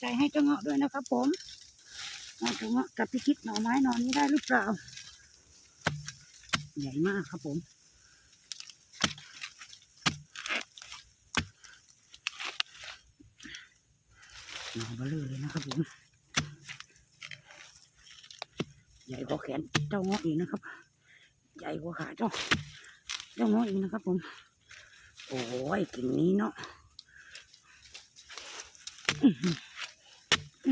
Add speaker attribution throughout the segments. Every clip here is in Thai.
Speaker 1: ใจให้เจ้าเงาะด้วยนะครับผมเอาเจ้าเงาะกับพี่คิดหน่อไม้นอนนี้ได้หรือเปล่า ใหญ่มากครับผมหน่อเบลอเลยนะครับผม ใหญ่กว่าแขนเจ้าเงาะอีกนะครับ ใหญ่กว่าขาเจ้าเจ้าเงาะอีกนะครับผม โอ้ยกิ่งนี้เนาะอื้ ให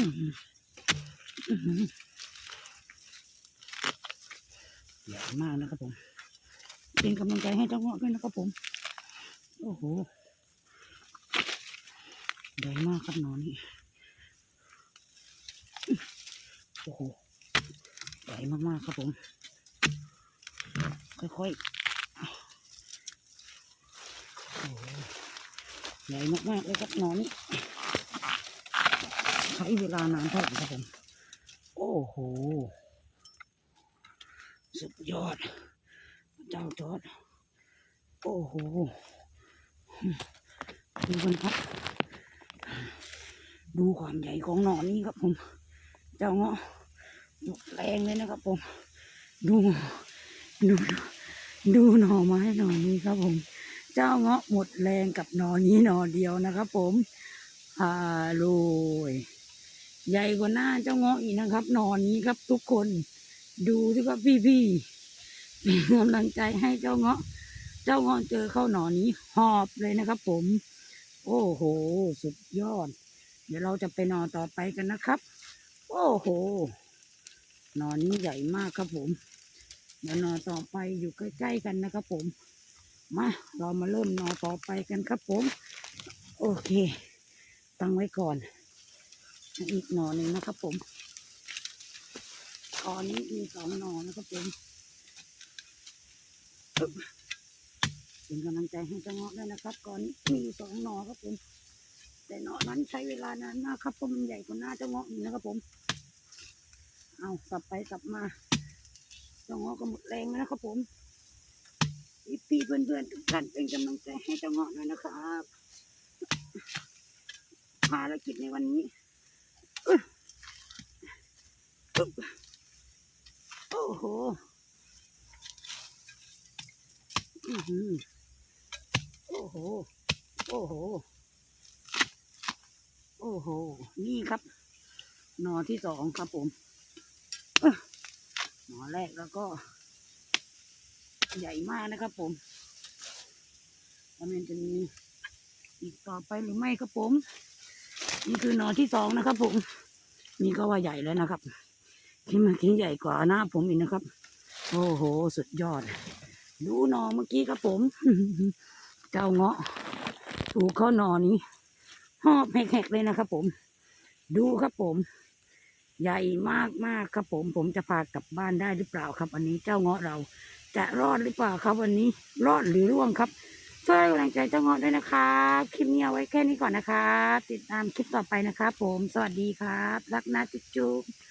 Speaker 1: ญ่มากนะครับผมเป็นกำลังใจให้เจ้าเงาะด้วยนะครับผม โอ้โหใหญ่มากครับหนอนนี่โอ้โหใหญ่มากๆครับผม ค่อยๆโอ้ใหญ่มากๆเลยครับหนอนนี่ ช้เวลานานเท่าไหร่ครับผม โอ้โห สุดยอด เจ้าจอด โอ้โห ดูกันครับ ดูความใหญ่ของหนอนนี้ครับผม เจ้าเงาะหมดแรงเลยนะครับผม ดู ดูดูหน่อไม้หน่อนี้ครับผม เจ้าเงาะหมดแรงกับหนอนี้หนอเดียวนะครับผมฮาโลย ใหญ่กว่าหน้าเจ้าเงาะอีกนะครับ นอนนี้ครับ ทุกคนดูสิครับพี่ๆเป็นกำลังใจให้เจ้าเงาะ เจ้าเงาะเจอเข้าหนอนนี้ หอบเลยนะครับ ผม โอ้โห สุดยอด เดี๋ยวเราจะไปนอนต่อไปกันนะครับ โอ้โหหนอนนี้ใหญ่มากครับผมเดี๋ยวนอนต่อไปอยู่ใกล้ๆกันนะครับ ผม มาเรามาเริ่มนอนต่อไปกันครับ ผม โอเค ตั้งไว้ก่อน อีกหนอหนึ่งนะครับผมตอนนี้มีสองหนอนะครับผมเป็นกำลังใจให้เจ้าเงาะด้วยนะครับก่อนมีอยู่สองหนอครับผม แต่หนอนั้นใช้เวลานานมากครับเพราะมันใหญ่กว่าหน้าเจ้าเงาะอีกนะครับผม เอากลับไปกลับมาเจ้าเงาะก็หมดแรงแล้วนะครับผมพี่พี่ๆเพื่อนๆทุกท่านเป็นกำลังใจให้เจ้าเงาะด้วยนะครับภารกิจในวันนี้อึ๊บ อึ๊บโอ้โหอือหือโอ้โห โอ้โห โอ้โห นี่ครับ หนอที่สองครับผมเอ้อหนอแรกแล้วก็ ใหญ่มากนะครับผมแล้วมันจะมีอีกต่อไปหรือไม่ครับผม นี่คือหนอที่สองนะครับผม นี่ก็ว่าใหญ่แล้วนะครับ ที่มื่อกี้ใหญ่กว่าหน้าผมอีกนะครับ โอ้โห สุดยอด ดูหนอเมื่อกี้ครับผม เจ้าเงาะ ถูกเข้าหนอนี้หอบแหกๆเลยนะครับผม ดูครับผม ใหญ่มากมากๆครับผม ผมจะพากลับบ้านได้หรือเปล่าครับ อันนี้เจ้าเงาะเราจะรอดหรือเปล่าครับ วันนี้รอดหรือร่วงครับช่วยกำลังใจเจ้าเงาะด้วยนะครับคลิปนี้เอาไว้แค่นี้ก่อนนะครับติดตามคลิปต่อไปนะครับผมสวัสดีครับ รักนะจุ๊บ